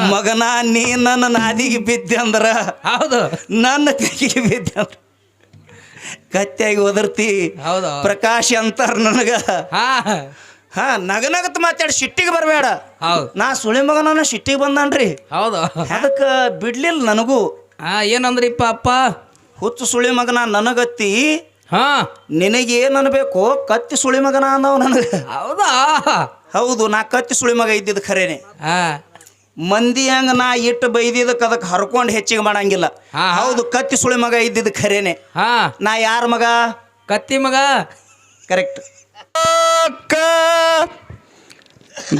ಮಗನ ನೀ ನನ್ನ ನಾದಿಗೆ ಬಿದ್ದೆ ಅಂದ್ರ ಹೌದು. ನನ್ನ ತೆಗಿಗೆ ಬಿದ್ದೆ ಅಂದ್ರ. ಕತ್ತಿಯಾಗಿ ಒದರ್ತಿ. ಹೌದು. ಪ್ರಕಾಶ್ ಅಂತಾರ ನನಗ. ಹಾ. ನಗನಗತ್ ಮಾತಾಡಿ ಸಿಟ್ಟಿಗೆ ಬರಬೇಡ. ಹೌದು. ನಾ ಸುಳಿ ಮಗನ ಸಿಟ್ಟಿಗೆ ಬಂದಾನ್ರಿ. ಹೌದು. ಅದಕ್ಕೆ ಬಿಡ್ಲಿಲ್ಲ ನನಗೂ. ಹಾ ಏನಂದ್ರಿಪ್ಪ ಅಪ್ಪ? ಹುಚ್ಚು ಸುಳಿ ಮಗನ ನನಗತ್ತಿ. ಹಾ. ನಿನಗೆ ಅನ್ಬೇಕು ಕತ್ತಿ ಸುಳಿ ಮಗನ ಅಂದವ ನನಗ. ಹೌದಾ? ಹೌದು ನಾ ಕತ್ತಿ ಸುಳಿ ಮಗ ಇದ್ದಿದ್ದು ಖರೇನೆ. ಹಾ. ಮಂದಿ ಹಂಗ ನಾ ಇಟ್ಟು ಬೈದಿದ್ದಕ್ಕೆ ಅದಕ್ಕೆ ಹರ್ಕೊಂಡು ಹೆಚ್ಚಿಗೆ ಮಾಡಂಗಿಲ್ಲ. ಹಾ, ಹಾ. ಹೌದು ಕತ್ತಿ ಸುಳಿ ಮಗ ಇದ್ದಿದ್ದು ಖರೇನೆ. ಹಾ. ನಾ ಯಾರ ಮಗ? ಕತ್ತಿ ಮಗ. ಕರೆಕ್ಟ್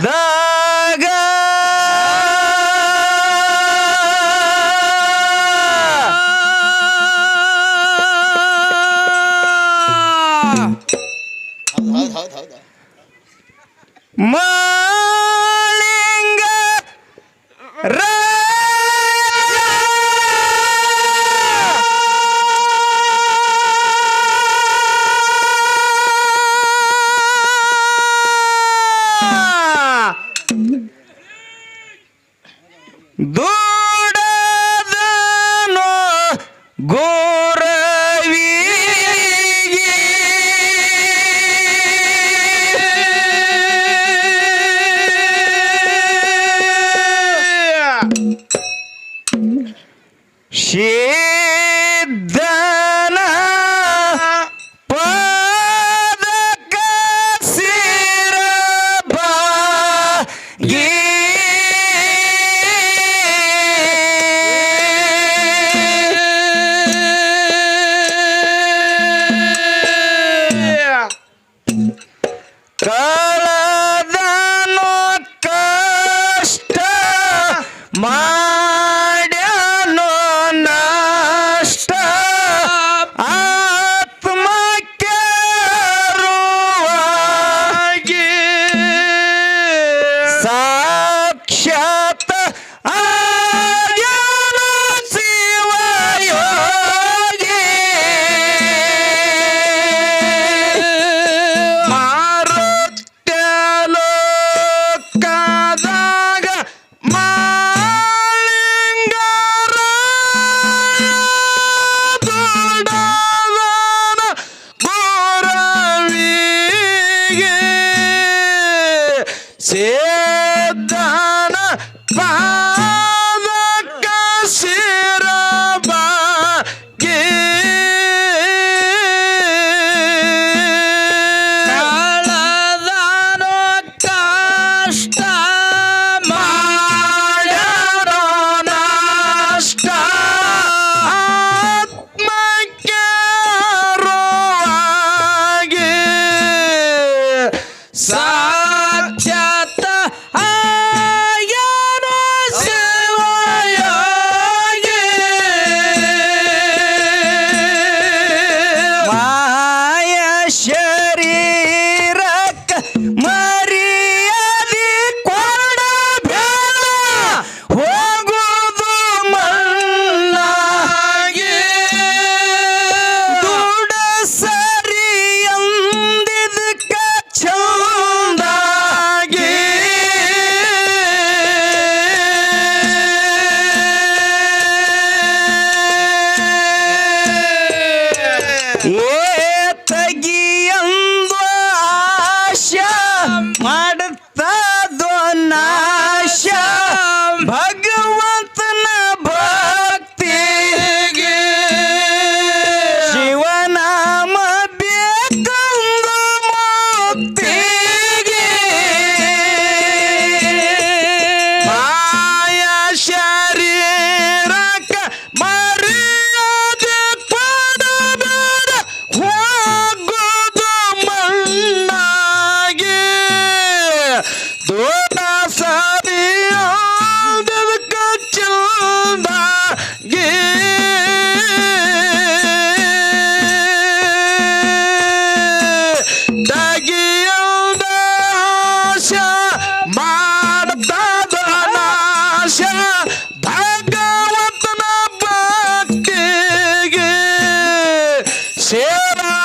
ದಾಗ ಮಾಳಿಂಗ ದೂಡದನು ಗೋರವಿಗೆ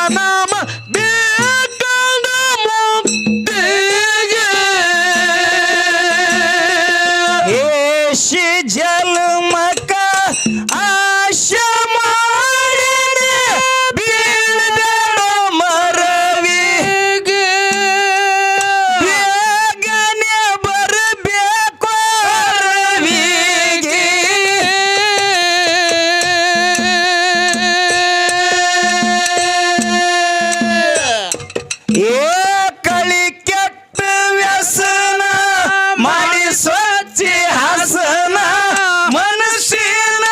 ನಾಮ ಬೇಕಂದ ಮಾಡಿ ಸ್ವಚ್ಛ ಹಸನ ಮನಸ್ಸಿನ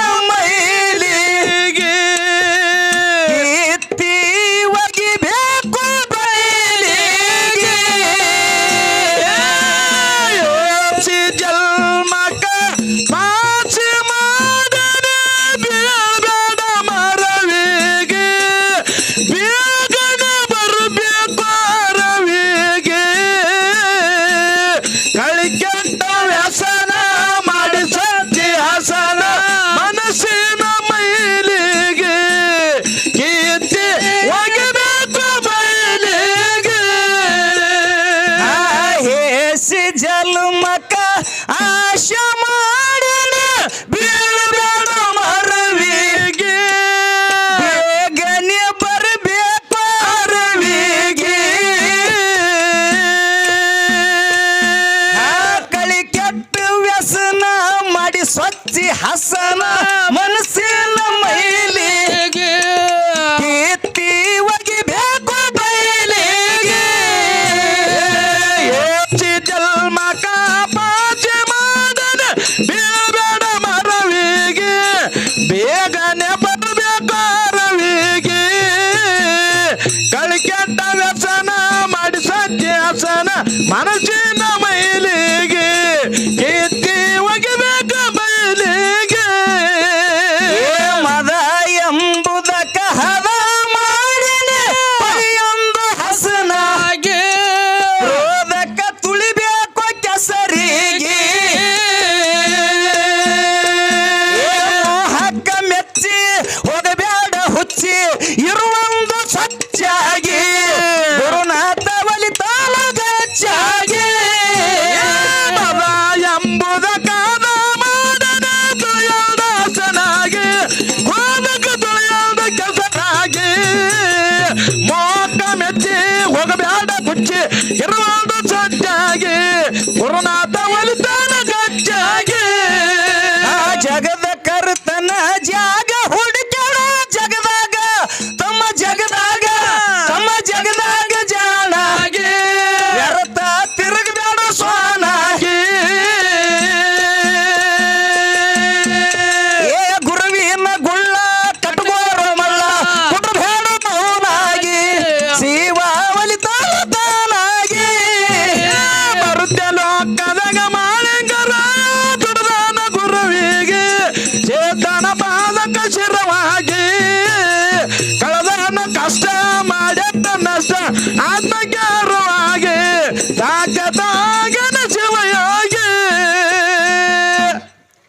ಹಸನ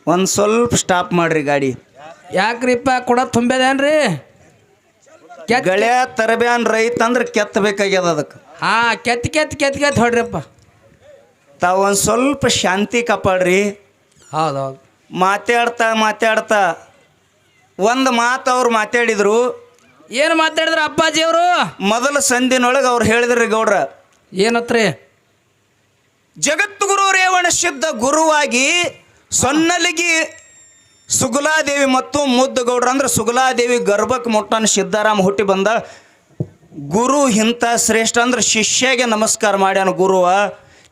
ಒಂದು ಸ್ವಲ್ಪ ಸ್ಟಾಪ್ ಮಾಡ್ರಿ ಗಾಡಿ. ಯಾಕ್ರಿಪ್ಪ ಕೊಡ ತುಂಬ್ಯದೇನ್ರಿ? ಗೆಳೆಯ ತರಬೇನ್ ತರಬ್ಯಾನ್ ರೈತ ಅಂದ್ರೆ ಕೆತ್ತಬೇಕಾಗ್ಯದ ಅದಕ್ಕೆ. ಹಾ ಕೆತ್ತ ಕೆತ್ತ ಕೆತ್ತ ಕೆತ್ತ ಹೊಡ್ರಿಪ್ಪ. ತಾವು ಒಂದು ಸ್ವಲ್ಪ ಶಾಂತಿ ಕಾಪಾಡ್ರಿ. ಹೌದೌದು. ಹೌದು ಮಾತಾಡ್ತಾ ಮಾತಾಡ್ತಾ ಒಂದು ಮಾತು ಅವ್ರು ಮಾತಾಡಿದ್ರು. ಏನು ಮಾತಾಡಿದ್ರ ಅಪ್ಪಾಜಿ ಅವರು? ಮೊದಲ ಸಂದಿನೊಳಗೆ ಅವ್ರು ಹೇಳಿದ್ರಿ ಗೌಡ್ರ. ಏನತ್ರಿ? ಜಗದ್ಗುರು ರೇವಣ ಶುದ್ಧ ಗುರುವಾಗಿ ಸೊನ್ನಲಿಗಿ ಸುಗುಲಾದೇವಿ ಮತ್ತು ಮುದ್ದು ಗೌಡ್ರ ಅಂದ್ರೆ ಸುಗುಲಾದೇವಿ ಗರ್ಭಕ್ಕೆ ಮುಟ್ಟನ ಸಿದ್ಧಾರಾಮ ಹುಟ್ಟಿ ಬಂದ ಗುರು ಇಂಥ ಶ್ರೇಷ್ಠ ಅಂದ್ರೆ ಶಿಷ್ಯಗೆ ನಮಸ್ಕಾರ ಮಾಡ್ಯಾನ ಗುರುವ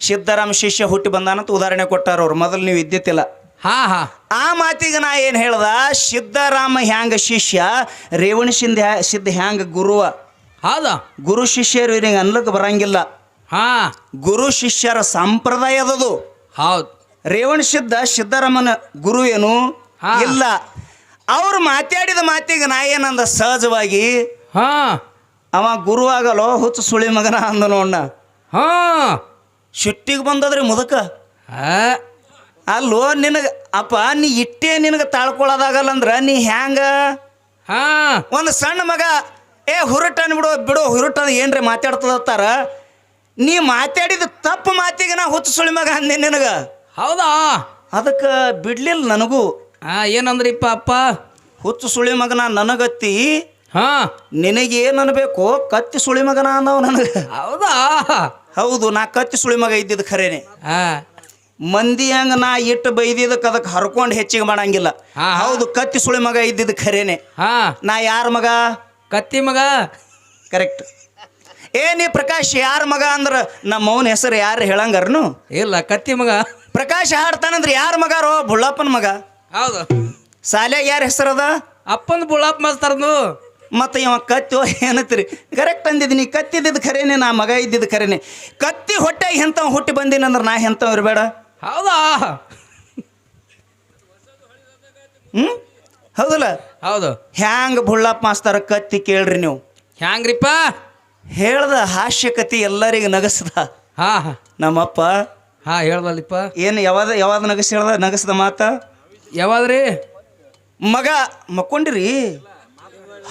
ಸಿದ್ಧಾರಾಮ ಶಿಷ್ಯ ಹುಟ್ಟಿ ಬಂದಾನಂತ ಉದಾಹರಣೆ ಕೊಟ್ಟಾರ ಅವ್ರು. ಮೊದಲು ನೀವು ಇದ್ದಿತ್ತಿಲ್ಲ. ಹಾ ಹಾ. ಆ ಮಾತಿಗೆ ನಾ ಏನು ಹೇಳ್ದ? ಸಿದ್ಧಾರಾಮ ಹ್ಯಾಂಗ ಶಿಷ್ಯ? ರೇವಣ ಸಿಂಧ ಸಿದ್ಧ ಹ್ಯಾಂಗ ಗುರುವ ಹೌದ? ಗುರು ಶಿಷ್ಯರು ಇವ್ರಿಗೆ ಅನ್ಲಕ್ಕೆ ಬರಂಗಿಲ್ಲ. ಹಾ. ಗುರು ಶಿಷ್ಯರ ಸಂಪ್ರದಾಯದದು. ಹೌದು. ರೇವಣ ಸಿದ್ಧ ಸಿದ್ದರಾಮನ ಗುರು ಏನು? ಇಲ್ಲ. ಅವ್ರು ಮಾತಾಡಿದ ಮಾತಿಗೆ ನಾ ಏನಂದ? ಸಹಜವಾಗಿ ಹಾ. ಅವ ಗುರು ಆಗಲೋ ಹುಚ್ಚು ಸುಳಿ ಮಗನ ಅಂದ ನೋಡ ಹಾ. ಶುಟ್ಟಿಗೆ ಬಂದದ್ರಿ ಮುದಕ. ಅಲ್ಲೋ ನಿನಗೆ ಅಪ್ಪ ನೀ ಇಟ್ಟೇ ನಿನಗೆ ತಾಳ್ಕೊಳ್ಳೋದಾಗಲ್ಲ ಅಂದ್ರ ನೀ ಹ್ಯಾಂಗ? ಹಾ. ಒಂದು ಸಣ್ಣ ಮಗ ಏ ಹುರುಟನ್ ಬಿಡು ಬಿಡು ಹುರುಟನ್ ಏನ್ರಿ ಮಾತಾಡ್ತದತ್ತಾರ ನೀ ಮಾತಾಡಿದ ತಪ್ಪು ಮಾತಿಗೆ ನಾ ಹುಚ್ಚು ಸುಳಿ ಮಗ ಅಂದೆ ನಿನಗ. ಹೌದಾ? ಅದಕ್ಕೆ ಬಿಡ್ಲಿಲ್ಲ ನನಗೂ. ಹಾ ಏನಂದ್ರಿಪ್ಪ ಅಪ್ಪ? ಹುಚ್ಚು ಸುಳಿ ಮಗನ ನನಗತ್ತಿ. ಹಾ. ನಿನಗೇನು ಅನ್ಬೇಕು ಕತ್ತಿ ಸುಳಿ ಮಗನ ಅಂದವ ನನಗೆ. ಹೌದಾ? ಹೌದು ನಾ ಕತ್ತಿ ಸುಳಿ ಮಗ ಇದ್ದಿದ್ದು ಖರೇನೆ. ಹಾ. ಮಂದಿ ಹಂಗ ನಾ ಇಟ್ಟು ಬೈದಿದ್ದಕ್ಕೆ ಅದಕ್ಕೆ ಹರ್ಕೊಂಡು ಹೆಚ್ಚಿಗೆ ಮಾಡಂಗಿಲ್ಲ. ಹಾ. ಹೌದು ಕತ್ತಿ ಸುಳಿ ಮಗ ಇದ್ದಿದ್ದು ಖರೇನೆ. ಹಾ. ನಾ ಯಾರ ಮಗ? ಕತ್ತಿ ಮಗ? ಕರೆಕ್ಟ್. ಏ ನೀ ಪ್ರಕಾಶ್ ಯಾರ ಮಗ ಅಂದ್ರ ನಮ್ಮ ಅವನ ಹೆಸರು ಯಾರು ಹೇಳಂಗಾರನು? ಇಲ್ಲ ಕತ್ತಿ ಮಗ. ಪ್ರಕಾಶ್ ಹಾಡ್ತಾನಂದ್ರೆ ಯಾರ ಮಗಾರೋ ಬುಳ್ಳಪ್ಪನ ಮಗ. ಹೌದು. ಸಾಲ್ಯಾಗ ಯಾರ ಹೆಸರದ ಅಪ್ಪನ ಬುಳ್ಳಪ್ಪ ಮಾಡ್ತಾರದು ಮತ್ತೆ ಇವ ಕತ್ತಿ ಏನತ್ರಿ? ಕರೆಕ್ಟ್ ಅಂದಿದ್ದೀನಿ ಕತ್ತಿದ್ದು ಖರೇನೆ ನಾ ಮಗ ಇದ್ದಿದ್ದು ಖರೇನೆ. ಕತ್ತಿ ಹೊಟ್ಟೆ ಎಂಥವ್ ಹುಟ್ಟಿ ಬಂದಿನಂದ್ರ ನಾ ಎಂಥವ್ ಇರಬೇಡ. ಹೌದಾ? ಹ್ಞೂ ಹೌದಲ್ಲ? ಹೌದು. ಹ್ಯಾಂಗ ಬುಳ್ಳಪ್ಪ ಮಾಸ್ತಾರ ಕತ್ತಿ ಕೇಳ್ರಿ ನೀವು? ಹ್ಯಾಂಗ್ರಿಪ್ಪ? ಹೇಳ್ದ ಹಾಸ್ಯಕತಿ ಎಲ್ಲರಿಗೆ ನಗಸ್ದ ನಗಸದ. ಹಾ. ನಮ್ಮಪ್ಪ ಹಾ ಹೇಳ್ದಲ್ಲಿಪ್ಪ. ಏನು ಯಾವಾಗ ಯಾವಾಗ ನಗಸ್ ಹೇಳ್ದ? ನಗಸ್ದ ಮಾತ? ಯಾವಾದ್ರಿ? ಮಗ ಮಕ್ಕೊಂಡಿರಿ?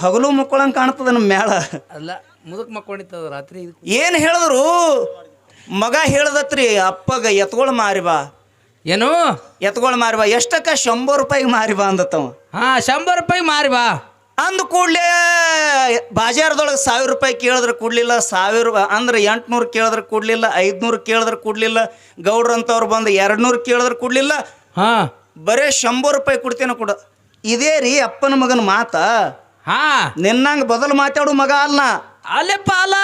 ಹಗಲು ಮಕ್ಕಳಂಗೆ ಕಾಣ್ತದ ನಮ್ಮ ಮ್ಯಾಳ ಅಲ್ಲ ಮುದುಕ್ ಮಕ್ಕೊಂಡಿತ್ತದ ರಾತ್ರಿ ಏನು ಹೇಳಿದ್ರು? ಮಗ ಹೇಳ್ದತ್ರಿ ಅಪ್ಪಗ ಎತ್ಕೊಳ್ ಮಾರಿ ಬಾ. ಏನು? ಎತ್ಕೊಳ್ ಮಾರಿ ಬಾ. ಎಷ್ಟಕ್ಕ ಶಂಬರ್ ರೂಪಾಯಿಗೆ ಮಾರಿ ಬಾ ಅಂದತ್ತವ. ಹಾ ಶಂಬರ್ ರೂಪಾಯಿ ಮಾರಿ ಬಾ. ಅಂದ ಕೂಡಲೇ ಬಾಜಾರದೊಳಗೆ ಸಾವಿರ ರೂಪಾಯಿ ಕೇಳಿದ್ರೆ ಕೊಡ್ಲಿಲ್ಲ ಸಾವಿರ ಅಂದ್ರೆ ಎಂಟುನೂರು ಕೇಳಿದ್ರೆ ಕೊಡ್ಲಿಲ್ಲ ಐದ್ನೂರು ಕೇಳಿದ್ರೆ ಕೊಡ್ಲಿಲ್ಲ ಗೌಡ್ರಂತವ್ರು ಬಂದು ಎರಡು ನೂರು ಕೇಳಿದ್ರೆ ಕೊಡ್ಲಿಲ್ಲ. ಹಾಂ. ಬರೇ ಶಂಬರ್ ರೂಪಾಯಿ ಕೊಡ್ತೇನೆ ಕೊಡ. ಇದೇ ರೀ ಅಪ್ಪನ ಮಗನ ಮಾತ. ಹಾಂ. ನಿನ್ನಂಗೆ ಬದಲು ಮಾತಾಡು ಮಗ ಅಲ್ಲ ಅಲ್ಲಪ್ಪ ಅಲ್ಲ.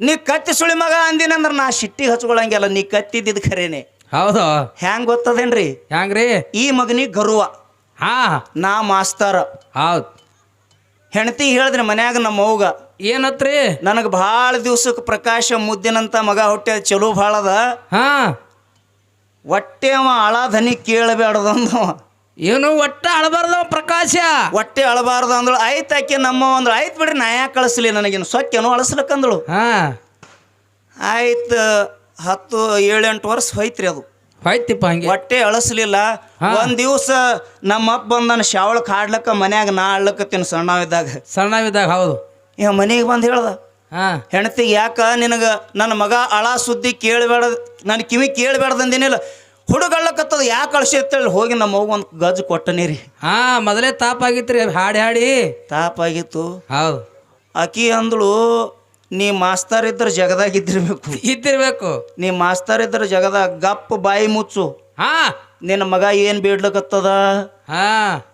ನೀ ಕತ್ತಿ ಸುಳಿ ಮಗ ಅಂದಿನಂದ್ರೆ ನಾ ಶಿಟ್ಟಿ ಹಚ್ಕೊಳಂಗಿಲ್ಲ ನೀ ಕತ್ತಿದ್ದಿದ್ದು ಖರೇನೆ. ಹೌದು. ಹ್ಯಾಂಗ್ ಗೊತ್ತದೇನ್ರಿ? ಹ್ಯಾಂಗ್ರಿ? ಈ ಮಗನಿಗೆ ಗರ್ವ. ಹಾ. ನಾ ಮಾಸ್ತರ. ಹೌದು. ಹೆಂಡತಿ ಹೇಳಿದ್ರೆ ಮನ್ಯಾಗ ನಮ್ಮ ಅವ್ಗ ಏನತ್ರಿ? ನನಗೆ ಭಾಳ ದಿವ್ಸಕ್ಕೆ ಪ್ರಕಾಶ ಮುದ್ದಿನಂತ ಮಗ ಹೊಟ್ಟೆ ಚಲೋ ಭಾಳ ಅದ. ಹಾ. ಹೊಟ್ಟೆ ಅವ ಅಳಧನಿ ಕೇಳಬೇಡ್ದಂದವ ಏನು ಒಟ್ಟ ಅಳಬಾರ್ದ ಪ್ರಕಾಶ? ಹೊಟ್ಟೆ ಅಳಬಾರ್ದು ಅಂದಳು ಆಯ್ತು ಆಕೆ ನಮ್ಮ ಅಂದ್ರು ಆಯ್ತು ಬಿಡ್ರಿ ನಾ ಯಾಕೆ ಕಳಿಸ್ಲಿ ನನಗೇನು ಸೊಕ್ಕೇನೋ ಅಳಸ್ಲಕ್ಕಂದಳು ಹಾ. ಆಯ್ತು ಹತ್ತು ಏಳೆಂಟು ವರ್ಷ ಹೋಯ್ತ್ರಿ ಅದು. ಹೋಯ್ತಿಪ್ಪ ಹಂಗೆ. ಹೊಟ್ಟೆ ಅಳಸ್ಲಿಲ್ಲ. ಒಂದ್ ದಿವ್ಸ ನಮ್ಮ ಅಪ್ಪ ಬಂದನ ಶಾವಳ ಕಾಡ್ಲಕ್ಕ ಮನ್ಯಾಗ ನಾ ಆಡ್ಲಕತ್ತೀನಿ ಸಣ್ಣವಿದ್ದಾಗ ಸಣ್ಣವಿದ್ದಾಗ ಹೌದು. ಇವ ಮನೆಗೆ ಬಂದು ಹೇಳ್ದ. ಹಾ. ಹೆಂಡತಿಗೆ ಯಾಕ ನಿನಗೆ ನನ್ನ ಮಗ ಅಳ ಸುದ್ದಿ ಕೇಳಬೇಡ ನನ್ನ ಕಿವಿ ಕೇಳಬೇಡ್ದಂದೇನಿಲ್ಲ ಹುಡುಗಳ್ಳಕತ್ತದ ಯಾಕೆ ಹೇಳಿ ಹೋಗಿ ನಮ್ಮ ಮಗು ಒಂದು ಗಜ್ ಕೊಟ್ಟನೇ ರೀ ಹಾ ಮೊದಲೇ ತಾಪ ರೀ ಹಾಡಿ ಹಾಡಿ. ತಾಪಾಗಿತ್ತು ಹೌದು. ಆಕಿ ಅಂದಳು ನೀ ಮಾಸ್ತರ್ ಇದ್ರ ಜಗದಾಗ ಇದ್ದಿರ್ಬೇಕು. ನೀ ಮಾಸ್ತರ್ ಇದ್ರ ಜಗದಾಗ ಗಪ್ಪ ಬಾಯಿ ಮುಚ್ಚು. ಹಾ. ನಿನ್ನ ಮಗ ಏನು ಬೀಡ್ಲಕತ್ತದ ಹಾ.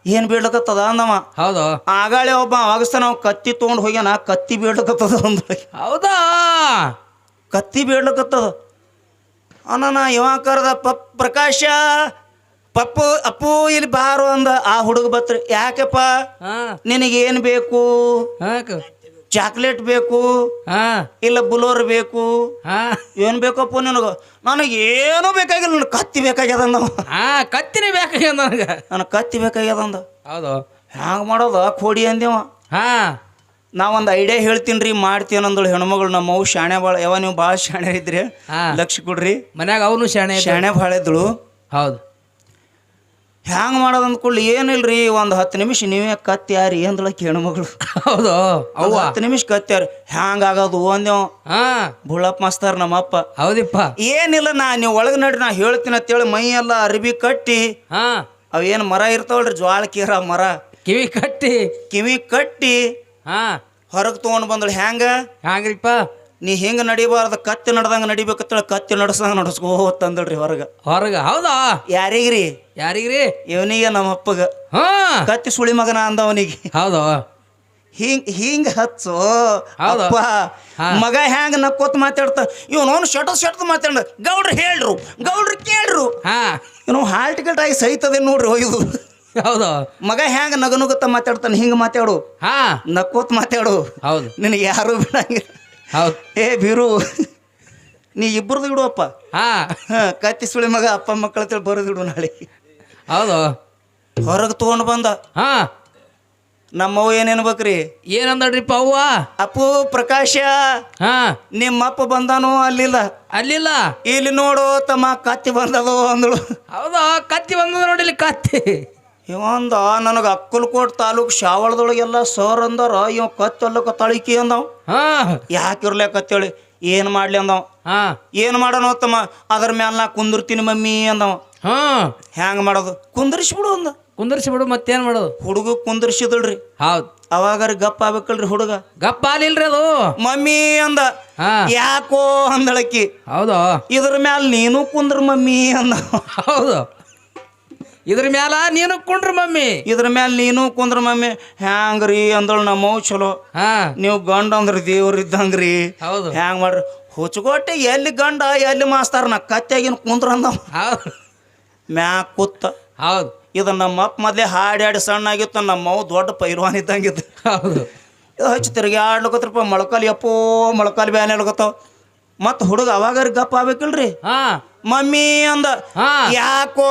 ಏನು ಬೇಡ್ಲಕತ್ತದ ಅಂದವ? ಹೌದು. ಆಗಾಳೆ ಒಬ್ಬ ಆಗಸ್ತ ನಾವು ಕತ್ತಿ ತೊಗೊಂಡು ಹೋಗ್ಯಾನ ಕತ್ತಿ ಬೇಡ್ಲಕತ್ತದ ಅಂದ ಹೌದಾ? ಕತ್ತಿ ಬೇಡ್ಲಕತ್ತದ ಅನ್ನ ಇವ ಕರ್ದ ಪಪ್ ಪ್ರಕಾಶ ಪಪ್ಪು ಅಪ್ಪು ಇಲ್ಲಿ ಬಾರು ಅಂದ. ಆ ಹುಡುಗ ಬತ್ರಿ ಯಾಕಪ್ಪ? ನಿನಗೇನ್ ಬೇಕು? ಚಾಕ್ಲೇಟ್ ಬೇಕು ಹಾ. ಇಲ್ಲ ಬುಲೋರ್ ಬೇಕು. ಹಾ. ಏನು ಬೇಕಪ್ಪ ನಿನಗ? ನನಗೆ ಏನೂ ಬೇಕಾಗಿಲ್ಲ ನನಗೆ ಕತ್ತಿ ಬೇಕಾಗ್ಯದ ಕತ್ತಿನ ಹಾ ಕತ್ತಿನೇ ಬೇಕಾಗ್ಯದ ನನಗೆ. ನನ್ನ ಕತ್ತಿ ಬೇಕಾಗ್ಯದ ಅಂದ. ಹೌದು. ಹ್ಯಾಂಗ ಮಾಡೋದ? ಕೋಡಿ ಅಂದೇವ ಹಾ. ನಾ ಒಂದು ಐಡಿಯಾ ಹೇಳ್ತೀನಿ ರೀ ಮಾಡ್ತೀನಿ ಅಂದಳು ಹೆಣ್ಮಗಳು. ನಮ್ಮ ಅವು ಶಾಣೆ ಭಾಳ ಯಾವ ನೀವು ಭಾಳ ಶಾಣೆ ಇದ್ರಿ. ಹಾ. ಲಕ್ಷ ಕೊಡ್ರಿ. ಮನ್ಯಾಗ ಅವನು ಶಾಣೆ ಇದ್ದ. ಶಾಣೆ ಭಾಳ ಇದ್ದಳು. ಹೌದು. ಹ್ಯಾಂಗ ಮಾಡೋದು ಅಂದ್ಕೊಳ್ಳಿ ಏನಿಲ್ರಿ ಒಂದು ಹತ್ತು ನಿಮಿಷ ನೀವೇ ಕತ್ತ್ಯಾರಿ ಯಾರಿ ಅಂದಳಕ್ಕೆ ಮಗಳು ಹೌದು ಅವು ಹತ್ತು ನಿಮಿಷ ಕತ್ತ್ಯಾರಿ. ಹ್ಯಾಂಗ ಆಗೋದು ಅಂದೇವ ಹಾ. ಬುಳ್ಳಪ್ಪ ನಮ್ಮ ನಮ್ಮಪ್ಪ. ಹೌದಿಪ್ಪ. ಏನಿಲ್ಲ ನಾ ನೀವು ಒಳಗೆ ನಡ್ರಿ ನಾ ಹೇಳ್ತೀನಿ ಅಂತೇಳಿ ಮೈ ಎಲ್ಲ ಅರ್ಬಿ ಕಟ್ಟಿ. ಹಾ. ಅವೇನು ಮರ ಇರ್ತಾವಲ್ರಿ ಜ್ವಾಳ ಕೀರ ಮರ. ಕಿವಿ ಕಟ್ಟಿ. ಕಿವಿ ಕಟ್ಟಿ. ಹಾ. ಹೊರಗೆ ತೊಗೊಂಡು ಬಂದಳು ಹ್ಯಾಂಗ? ಹ್ಯಾಂಗ್ರಿಪ್ಪ? ನೀ ಹಿಂಗೆ ನಡಿಬಾರ್ದು ಕತ್ತಿ ನಡ್ದಂಗೆ ನಡಿಬೇಕತ್ತೇಳಿ ಕತ್ತಿ ನಡ್ಸಂಗೆ ನಡ್ಸ್ಕೋ ಅಂದಳ್ರಿ ಹೊರಗೆ. ಹೊರಗ ಹೌದಾ? ಯಾರಿಗ್ರಿ? ಯಾರಿಗ್ರಿ? ಇವನಿಗೆ ನಮ್ಮ ಅಪ್ಪಗ. ಹಾ. ಕತ್ತಿ ಸುಳಿ ಮಗನ ಅಂದವನಿಗೆ. ಹೌದು. ಹಿಂಗ್ ಹಿಂಗ್ ಹಚ್ಚು. ಹೌದು. ಅಪ್ಪ. ಮಗ ಹ್ಯಾಂಗ ನಕ್ಕೋತ್ ಮಾತಾಡ್ತ ಇವನು ಶಟ ಶೆಟ್ ಮಾತಾಡ ಗೌಡ್ರು ಹೇಳ್ರು. ಗೌಡ್ರು ಕೇಳ್ರು. ಹಾ. ಇವನು ಹಾಲ್ ಟಿಕೆಟ್ ಆಗಿ ಸಹಿತದೆ ನೋಡ್ರಿ ಹೋಯ್ದು ಹೌದು. ಮಗ ಹ್ಯಾಂಗ ನಗನುಗುತ್ತ ಮಾತಾಡ್ತಾನೆ? ಹಿಂಗ ಮಾತಾಡು. ಹಾ. ನಕ್ಕೋತ್ ಮಾತಾಡು. ಹೌದು. ನಿನಗೆ ಯಾರು ಬಿಡಂಗಿಲ್ಲ. ಹೌದು. ಏ ಬೀರು ನೀ ಇಬ್ಬರದು ಇಡುವಪ್ಪ ಹಾ. ಹಾ ಕತ್ತಿ ಸುಳಿ ಮಗ ಅಪ್ಪ ಮಕ್ಕಳ ತಿಳಿ ಇಡು ನಾಳೆ. ಹೌದು. ಹೊರಗೆ ತೊಗೊಂಡು ಬಂದ. ಹಾ. ನಮ್ಮವ್ ಏನೇನ್ಬೇಕ್ರಿ? ಏನಂದ್ರಿಪ್ಪ ಅವ್ವ? ಅಪ್ಪು ಪ್ರಕಾಶ ಹಾ. ನಿಮ್ಮಪ್ಪ ಬಂದಾನು ಅಲ್ಲಿಲ್ಲ. ಅಲ್ಲಿಲ್ಲ? ಇಲ್ಲಿ ನೋಡು ತಮ್ಮ ಕತ್ತಿ ಬಂದದು ಅಂದಳು. ಹೌದಾ? ಕತ್ತಿ ಬಂದ ನೋಡಿಲಿ ಕತ್ತಿ. ಇವಂದ ನನಗೆ ಅಕ್ಕಲ್ಕೋಟ್ ತಾಲೂಕು ಶಾವಳದೊಳಗೆಲ್ಲ ಸರ್ ಅಂದಾರ ಇವ ಕತ್ತಿ ಅಲ್ಲಕ ತಳಿಕಿ ಅಂದವ್. ಹಾ. ಯಾಕಿರ್ಲೇಕತ್ತೇಳಿ ಏನು ಮಾಡ್ಲಿ ಅಂದವ್? ಹಾ. ಏನು ಮಾಡೋಣ ತಮ್ಮ? ಅದ್ರ ಮ್ಯಾಲ ನಾ ಕುಂದಿರ್ತೀನಿ ಮಮ್ಮಿ ಅಂದವ. ಹಾ. ಹ್ಯಾಂಗ ಮಾಡೋದು? ಕುಂದರ್ಸಿ ಬಿಡು ಅಂದ ಕುಂದರ್ಸಿ ಬಿಡು ಮತ್ತೇನ್ ಮಾಡೋದು? ಹುಡುಗ ಕುಂದರ್ಸಿದಳ್ರಿ. ಹೌದ್. ಅವಾಗಾರ ಗಪ್ಪ ಆಗ್ಬೇಕಲ್ರಿ ಹುಡುಗ? ಗಪ್ಪ ಆಲಿಲ್ರಿ ಅದು. ಮಮ್ಮಿ ಅಂದ. ಯಾಕೋ ಅಂದಳಕ್ಕಿ. ಹೌದು. ಇದ್ರ ಮ್ಯಾಲ ನೀನು ಕುಂದ್ರ ಮಮ್ಮಿ ಅಂದ. ಹೌದು. ಇದ್ರ ಮ್ಯಾಲ ನೀನು ಕುಂದ್ರ ಮಮ್ಮಿ. ಇದ್ರ ಮ್ಯಾಲ ನೀನು ಕುಂದ್ರ ಮಮ್ಮಿ. ಹ್ಯಾಂಗ್ರಿ ಅಂದಳು ನಮ್ಮವ್ ಚಲೋ. ಹಾ. ನೀವು ಗಂಡ ಅಂದ್ರಿ ದೇವ್ರ ಇದ್ದಂಗ್ರಿ. ಹೌದು. ಹ್ಯಾಂಗ ಮಾಡ್ರಿ? ಹುಚ್ಚುಗೊಟ್ಟೆ ಎಲ್ಲಿ ಗಂಡ ಎಲ್ಲಿ ಮಾಸ್ತಾರ ನಾ ಕತ್ತೆಗಿನ ಕುಂದ್ರ ಅಂದವ. ಮ್ಯಾಕ್ ಕೂತ. ಹೌದು. ಇದು ನಮ್ಮ ಅಪ್ಪ ಮೊದಲೇ ಹಾಡಿ ಸಣ್ಣಾಗಿತ್ತು ಸಣ್ಣ ಆಗಿತ್ತು ನಮ್ಮ ಅವ್ ದೊಡ್ಡ ಪೈರ್ವಾನ್ ಇದ್ದಂಗಿತ್ತು. ಹೌದು. ಇದು ಹಚ್ಚಿ ತಿರುಗಾಡ್ಲಕತ್ರಪ್ಪ ಮೊಳಕಾಲು ಎಪ್ಪೋ ಮೊಳಕಾಲು ಬ್ಯಾನೆ ಹೇಳ್ಕೊತಾವ ಮತ್ತು ಹುಡುಗ ಅವಾಗ ಗಪ್ಪ ಆಗ್ಬೇಕಲ್ರಿ? ಮಮ್ಮಿ ಅಂದ. ಯಾಕೋ?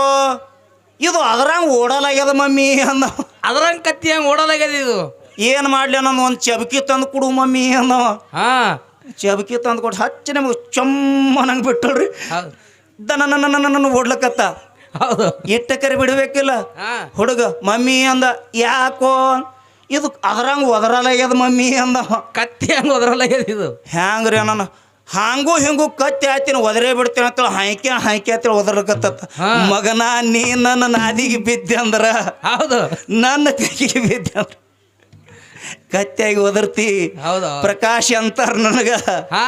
ಇದು ಅದ್ರಂಗ ಓಡಲಾಗ್ಯದ ಮಮ್ಮಿ ಅಂದ. ಅದ್ರಂಗ ಕತ್ತಿ ಹಂಗ ಓಡಲಾಗ್ಯದ ಇದು? ಏನು ಮಾಡ್ಲಿ ಅನ್ನೋ ಒಂದು ಚಬಕಿ ತಂದು ಕೊಡು ಮಮ್ಮಿ ಅಂದ. ಚಬಕಿ ತಂದು ಕೊಟ್ಟು ಹಚ್ಚಿ ನಮಗೆ ಚಮ್ಮನಂಗೆ ಬಿಟ್ಟಳ್ರಿ ದನ ನನ್ನ ನನ್ನ ಓಡ್ಲಕತ್ತ. ಹೌದು. ಇಟ್ಟ ಕರೆ ಬಿಡಬೇಕಿಲ್ಲ. ಹುಡುಗ ಮಮ್ಮಿ ಅಂದ ಯಾಕೋ? ಇದು ಅದ್ರಂಗ ಒದರಲಾಗ್ಯದ ಮಮ್ಮಿ ಅಂದ. ಕತ್ತಿ ಹಂಗ ಒದರಲಾಗ್ಯದ ಇದು. ಹ್ಯಾಂಗ್ರಿ ಅಣ್ಣ ಹಾಂಗೂ ಹಿಂಗೂ ಕತ್ತಿ ಆಯ್ತೀನಿ ಒದರೇ ಬಿಡ್ತೀನಿ ಅಂತೇಳಿ ಹಾಯ್ಕೆ ಹಾಯ್ಕೆ ಅಂತೇಳಿ ಒದರ್ಲಕತ್ತ ಹಾ. ಮಗನ ನೀ ನನ್ನ ನಾದಿಗೆ ಬಿದ್ದೆ ಅಂದ್ರ? ಹೌದು. ನನ್ನ ತೆಗಿಗೆ ಬಿದ್ದೆ ಅಂದ್ರ? ಕತ್ತಿಯಾಗಿ ಒದರ್ತಿ. ಹೌದು. ಪ್ರಕಾಶ್ ಅಂತಾರ ನನಗ. ಹಾ.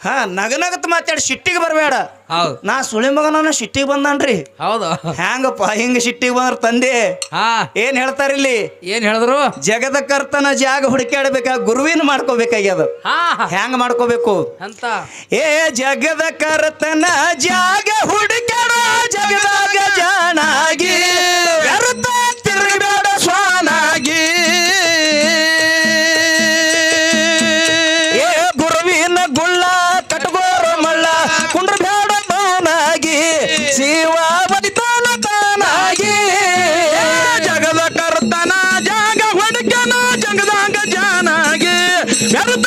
ಹಾ ನಗನಗತ್ ಮಾತಾಡಿ ಸಿಟ್ಟಿಗೆ ಬರಬೇಡ ಹೌದು. ನಾ ಸುಳಿ ಮಗನ ಸಿಟ್ಟಿಗೆ ಬಂದಾನ್ರಿ. ಹೌದು. ಹ್ಯಾಂಗಪ್ಪ ಹಿಂಗ ಸಿಟ್ಟಿಗೆ ಬಂದ್ರ ತಂದೆ? ಹಾ. ಏನ್ ಹೇಳ್ತಾರಿಲ್ಲಿ ಏನ್ ಹೇಳಿದ್ರು? ಜಗದ ಕರ್ತನ ಜಾಗ ಹುಡುಕಾಡ್ಬೇಕ ಗುರುವಿನ ಮಾಡ್ಕೋಬೇಕಾಗ್ಯದ. ಹಾ. ಹ್ಯಾಂಗ ಮಾಡ್ಕೋಬೇಕು? ಅಂತ ಏ ಜಗದ ಕರ್ತನ ಜಾಗ ಹುಡುಕಾಡ ಜಗದಾಗ ಜಾನಾಗಿ ವ್ಯರ್ಥ ವ್ಯರ್ಥ